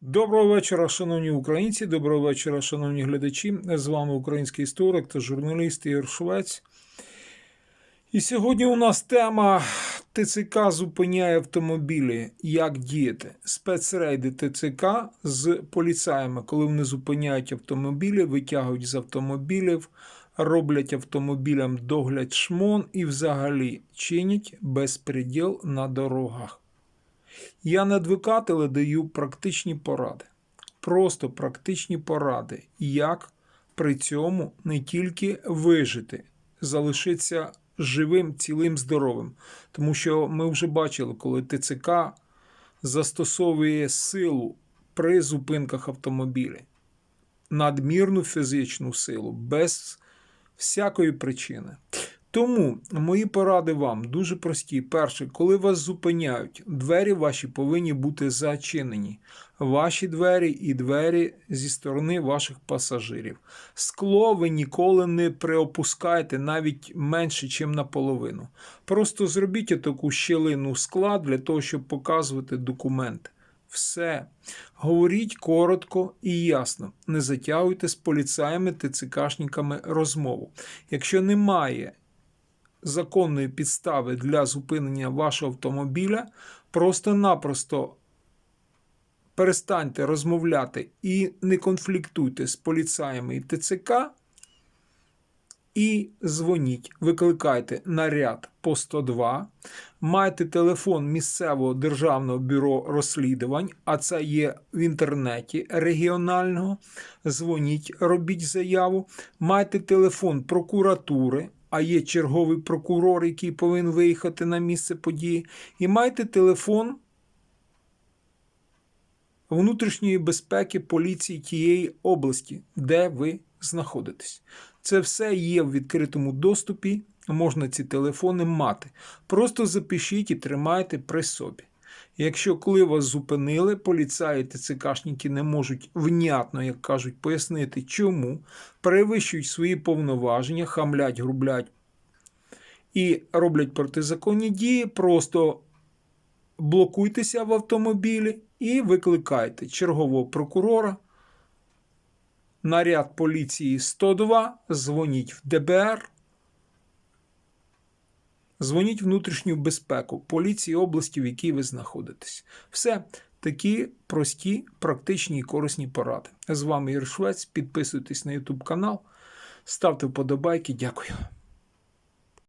Доброго вечора, шановні українці, доброго вечора, шановні глядачі. З вами український історик та журналіст Ігор Швець. І сьогодні у нас тема ТЦК зупиняє автомобілі. Як діяти? Спецрейди ТЦК з поліцаями, коли вони зупиняють автомобілі, витягують з автомобілів, роблять автомобілям догляд шмон і взагалі чинять безпреділ на дорогах. Я не адвокат, але даю практичні поради. Просто практичні поради, як при цьому не тільки вижити, залишитися живим, цілим, здоровим. Тому що ми вже бачили, коли ТЦК застосовує силу при зупинках автомобілів, надмірну фізичну силу, без всякої причини. Тому мої поради вам дуже прості. Перше, коли вас зупиняють, двері ваші повинні бути зачинені. Ваші двері і двері зі сторони ваших пасажирів. Скло ви ніколи не приопускайте навіть менше, ніж наполовину. Просто зробіть таку щілину скла для того, щоб показувати документи. Все. Говоріть коротко і ясно. Не затягуйте з поліцаями ТЦКшниками розмову. Якщо немає законної підстави для зупинення вашого автомобіля, просто-напросто перестаньте розмовляти і не конфліктуйте з поліцаями і ТЦК. І дзвоніть, викликайте наряд по 102, майте телефон місцевого державного бюро розслідувань, а це є в інтернеті регіонального. Дзвоніть, робіть заяву, майте телефон прокуратури, а є черговий прокурор, який повинен виїхати на місце події, і майте телефон внутрішньої безпеки поліції тієї області, де ви знаходитесь. Це все є в відкритому доступі, можна ці телефони мати. Просто запишіть і тримайте при собі. Якщо коли вас зупинили, поліцаї та ЦКшники не можуть внятно, як кажуть, пояснити, чому перевищують свої повноваження, хамлять, грублять і роблять протизаконні дії, просто блокуйтеся в автомобілі і викликайте чергового прокурора. Наряд поліції 102, дзвоніть в ДБР, дзвоніть внутрішню безпеку поліції області, в якій ви знаходитесь. Все такі прості, практичні і корисні поради. З вами Ір Швець. Підписуйтесь на YouTube канал, ставте вподобайки. Дякую.